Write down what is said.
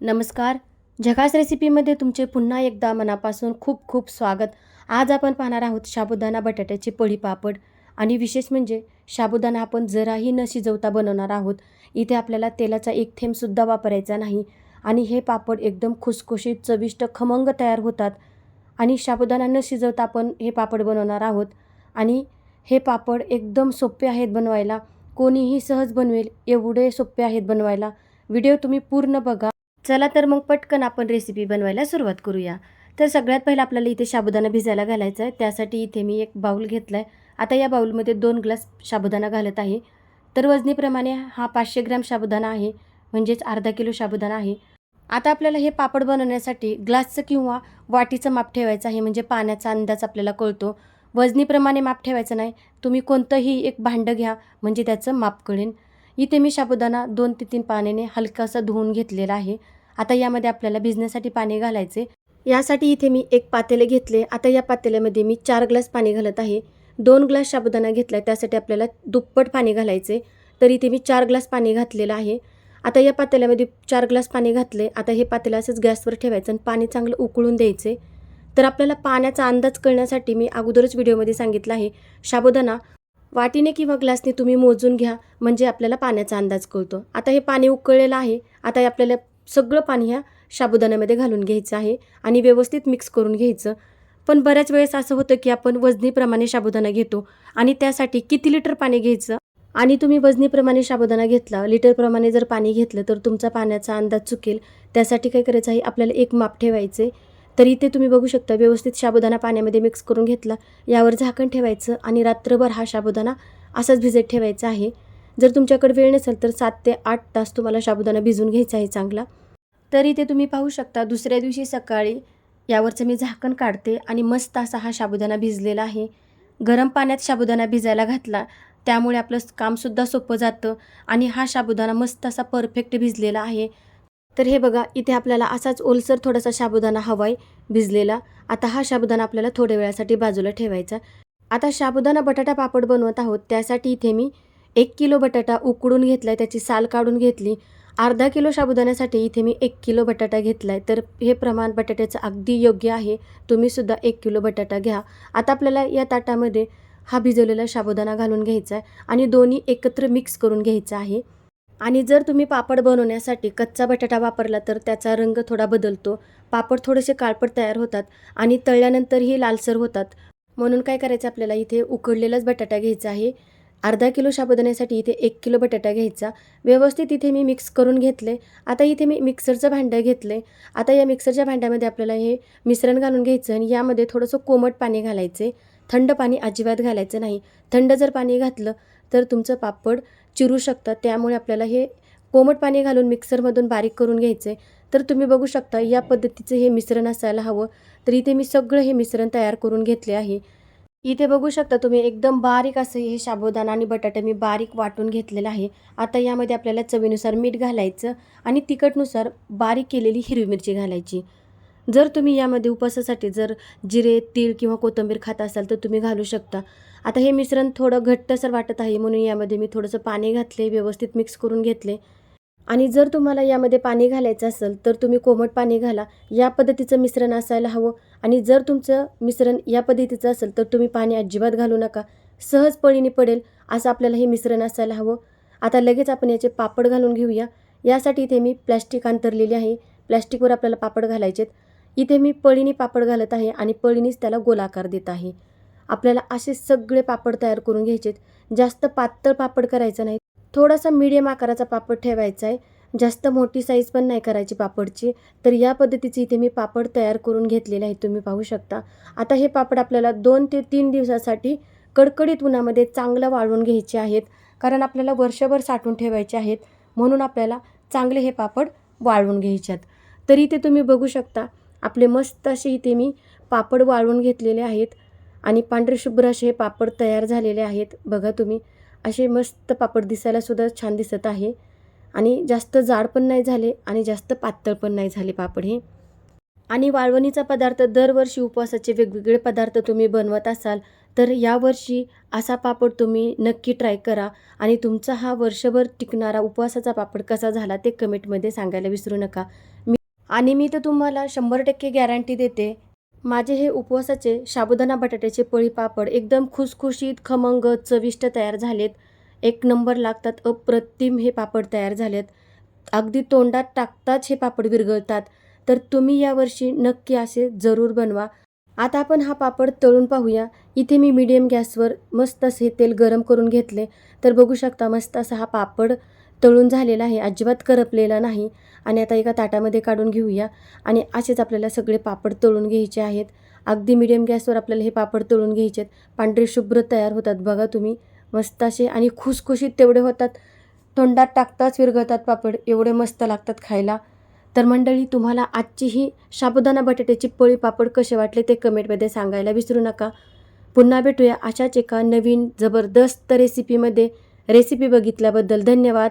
नमस्कार. झकास रेसिपीमध्ये तुमचे पुन्हा एकदा मनापासून खूप खूप स्वागत. आज आपण पाहणार आहोत साबुदाणा बटाट्याची पळी पापड. आणि विशेष म्हणजे साबुदाणा आपण जराही न शिजवता बनवणार आहोत. इथे आपल्याला तेलाचा एक थेंबसुद्धा वापरायचा नाही. आणि हे पापड एकदम खुसखुशीत चविष्ट खमंग तयार होतात. आणि साबुदाणा न शिजवता आपण हे पापड बनवणार आहोत. आणि हे पापड एकदम सोपे आहेत बनवायला. कोणीही सहज बनवेल एवढे सोपे आहेत बनवायला. व्हिडिओ तुम्ही पूर्ण बघा. चला तर मग पटकन आपण रेसिपी बनवायला सुरुवात करूया. तर सगळ्यात पहिलं आपल्याला इथे साबुदाणा भिजायला घालायचा आहे. त्यासाठी इथे मी एक बाऊल घेतला आहे आता या बाऊलमध्ये दोन ग्लास साबुदाणा घालत आहे. तर वजनीप्रमाणे हा पाचशे ग्रॅम साबुदाणा आहे. म्हणजेच अर्धा किलो साबुदाणा आहे. आता आपल्याला हे पापड बनवण्यासाठी ग्लासचं किंवा वाटीचं माप ठेवायचं आहे. म्हणजे पाण्याचा अंदाज आपल्याला कळतो. वजनीप्रमाणे माप ठेवायचं नाही. तुम्ही कोणतंही एक भांडं घ्या. म्हणजे त्याचं माप कळेल इथे मी साबुदाणा दोन ते तीन पाण्याने हलकासा धुवून घेतलेला आहे. आता यामध्ये आपल्याला भिजण्यासाठी पाणी घालायचे. यासाठी इथे मी एक पातेले घेतले. आता या पातेल्यामध्ये मी चार ग्लास पाणी घालत आहे. दोन ग्लास साबुदाणा घेतला. आहे त्यासाठी आपल्याला दुप्पट पाणी घालायचे. तर इथे मी चार ग्लास पाणी घातलेलं आहे. आता या पातेल्यामध्ये चार ग्लास पाणी घातले. आता हे पातेलं असंच गॅसवर ठेवायचं आणि पाणी चांगलं उकळून द्यायचे. तर आपल्याला पाण्याचा अंदाज कळण्यासाठी मी अगोदरच व्हिडिओमध्ये सांगितलं आहे. साबुदाणा वाटीने किंवा ग्लासने तुम्ही मोजून घ्या. म्हणजे आपल्याला पाण्याचा अंदाज कळतो. आता हे पाणी उकळलेलं आहे. आता हे आपल्याला सगळं पाणी ह्या साबुदाण्यामध्ये घालून घ्यायचं आहे आणि व्यवस्थित मिक्स करून घ्यायचं. पण बऱ्याच वेळेस असं होतं की आपण वजनीप्रमाणे साबुदाणा घेतो आणि त्यासाठी किती लिटर पाणी घ्यायचं? आणि तुम्ही वजनीप्रमाणे साबुदाणा घेतला लिटरप्रमाणे जर पाणी घेतलं तर तुमचा पाण्याचा अंदाज चुकेल. त्यासाठी काय करायचं आहे? आपल्याला एक माप ठेवायचे तर इथे तुम्ही बघू शकता व्यवस्थित साबुदाणा पाण्यामध्ये मिक्स करून घेतला यावर झाकण ठेवायचं आणि रात्रभर हा साबुदाणा असाच भिजत ठेवायचा आहे. जर तुमच्याकडे वेळ नसेल तर सात ते आठ तास तुम्हाला साबुदाणा भिजून घ्यायचा आहे चांगला. तर इथे तुम्ही पाहू शकता. दुसऱ्या दिवशी सकाळी यावरचं मी झाकण काढते आणि मस्त असा हा साबुदाणा भिजलेला आहे. गरम पाण्यात साबुदाणा भिजायला घातला. त्यामुळे आपलं कामसुद्धा सोपं जातं आणि हा साबुदाणा मस्त असा परफेक्ट भिजलेला आहे. तर हे बघा इथे आपल्याला असाच ओलसर थोडासा साबुदाणा हवा आहे भिजलेला. आता हा साबुदाणा आपल्याला थोड्या वेळासाठी बाजूला ठेवायचा. आता साबुदाणा बटाटा पापड बनवत आहोत. त्यासाठी इथे मी एक किलो बटाटा उकडून घेतला आहे त्याची साल काढून घेतली. अर्धा किलो साबुदाण्यासाठी इथे मी एक किलो बटाटा घेतला आहे तर हे प्रमाण बटाट्याचं अगदी योग्य आहे. तुम्हीसुद्धा एक किलो बटाटा घ्या. आता आपल्याला या ताटामध्ये हा भिजवलेला साबुदाणा घालून घ्यायचा आहे आणि दोन्ही एकत्र मिक्स करून घ्यायचा आहे. आणि जर तुम्ही पापड बनवण्यासाठी कच्चा बटाटा वापरला तर त्याचा रंग थोडा बदलतो. पापड थोडेसे काळपट तयार होतात आणि तळल्यानंतरही लालसर होतात. म्हणून काय करायचं आपल्याला इथे उकडलेलाच बटाटा घ्यायचा आहे. अर्धा किलो साबुदाण्यासाठी इथे एक किलो बटाटा घ्यायचा. व्यवस्थित इथे मी मिक्स करून घेतले. आता इथे मी मिक्सरचं भांडं घेतलं. आहे आता या मिक्सरच्या भांड्यामध्ये आपल्याला हे मिश्रण घालून घ्यायचं आणि यामध्ये थोडंसं कोमट पाणी घालायचे. थंड पाणी अजिबात घालायचं नाही. थंड जर पाणी घातलं तर तुमचं पापड चिरू शकतात. त्यामुळे आपल्याला हे कोमट पाणी घालून मिक्सरमधून बारीक करून घ्यायचे. तर तुम्ही बघू शकता या पद्धतीचं हे मिश्रण असायला हवं. तर इथे मी सगळं हे मिश्रण तयार करून घेतले आहे. इथे बघू शकता तुम्ही एकदम बारीक असं हे साबुदाणा आणि बटाटा मी बारीक वाटून घेतलेलं आहे. आता यामध्ये आपल्याला चवीनुसार मीठ घालायचं आणि तिखटनुसार बारीक केलेली हिरवी मिरची घालायची. जर तुम्ही यामध्ये उपवासासाठी जर जिरे तीळ किंवा कोथिंबीर खात असाल तर तुम्ही घालू शकता. आता हे मिश्रण थोडं घट्टसर वाटत आहे म्हणून यामध्ये मी थोडंसं पाणी घातले व्यवस्थित मिक्स करून घेतले. आणि जर तुम्हाला यामध्ये पाणी घालायचं असेल तर तुम्ही कोमट पाणी घाला. या पद्धतीचं मिश्रण असायला हवं. आणि जर तुमचं मिश्रण या पद्धतीचं असेल तर तुम्ही पाणी अजिबात घालू नका. सहज पळीने पडेल असं आपल्याला हे मिश्रण असायला हवं. आता लगेच आपण याचे पापड घालून घेऊया. यासाठी इथे मी प्लॅस्टिक अंतरलेली आहे. प्लॅस्टिकवर आपल्याला पापड घालायचेत. इथे मी पळीने पापड घालत आहे आणि पळीनेच त्याला गोलाकार देत आहे. आपल्याला असे सगळे पापड तयार करून घ्यायचेत. जास्त पातळ पापड करायचं नाही. थोडासा मीडियम आकाराचा पापड ठेवायचा आहे. जास्त मोठी साईज पण नाही करायची पापडची. तर या पद्धतीचे इथे मी पापड तयार करून घेतलेले आहे तुम्ही पाहू शकता. आता हे पापड आपल्याला दोन ते तीन दिवसासाठी कडकडीत उन्हामध्ये चांगलं वाळवून घ्यायचे आहेत. कारण आपल्याला वर्षभर साठवून ठेवायचे आहेत. म्हणून आपल्याला चांगले हे पापड वाळवून घ्यायच्यात आहेत. ते तुम्ही बघू शकता. आपले मस्त असे इथे मी पापड वाळवून घेतलेले आहेत. आणि पांढरे शुभ्र असे हे पापड तयार झालेले आहेत. बघा तुम्ही असे मस्त पापड दिसायला सुद्धा छान दिसत आहे. आणि जास्त जाड पण नाही झाले आणि जास्त पातळ पण नाही झाले पापड हे. आणि वाळवणीचा पदार्थ दरवर्षी उपवासाचे वेगवेगळे पदार्थ तुम्ही बनवत असाल तर यावर्षी असा पापड तुम्ही नक्की ट्राय करा. आणि तुमचा हा वर्षभर टिकणारा उपवासाचा पापड कसा झाला ते कमेंटमध्ये सांगायला विसरू नका. मी आणि मी तर तुम्हाला शंभर टक्के गॅरंटी देते माझे हे उपवासाचे साबुदाणा बटाट्याचे पळी पापड एकदम खुसखुशीत खमंग चविष्ट तयार झालेत. एक नंबर लागतात अप्रतिम हे पापड तयार झालेत. अगदी तोंडात टाकताच हे पापड विरघळतात. तर तुम्ही यावर्षी नक्की असे जरूर बनवा. आता आपण हा पापड तळून पाहूया. इथे मी मीडियम गॅसवर मस्त असे तेल गरम करून घेतले. तर बघू शकता मस्त असा हा पापड तळून झालेला आहे अजिबात करपलेला नाही. आणि आता एका ताटामध्ये काढून घेऊया. आणि असेच आपल्याला सगळे पापड तळून घ्यायचे आहेत. अगदी मिडियम गॅसवर आपल्याला हे पापड तळून घ्यायचे आहेत पांढरे शुभ्र तयार होतात बघा तुम्ही. मस्त असे आणि खुसखुशीत तेवढे होतात. तोंडात टाकताच विरघळतात पापड. एवढे मस्त लागतात खायला. तर मंडळी तुम्हाला आजची ही साबुदाणा बटाट्याची पळी पापड कसे वाटले ते कमेंटमध्ये सांगायला विसरू नका. पुन्हा भेटूया अशाच एका नवीन जबरदस्त रेसिपीमध्ये रेसिपी बघितल्याबद्दल धन्यवाद.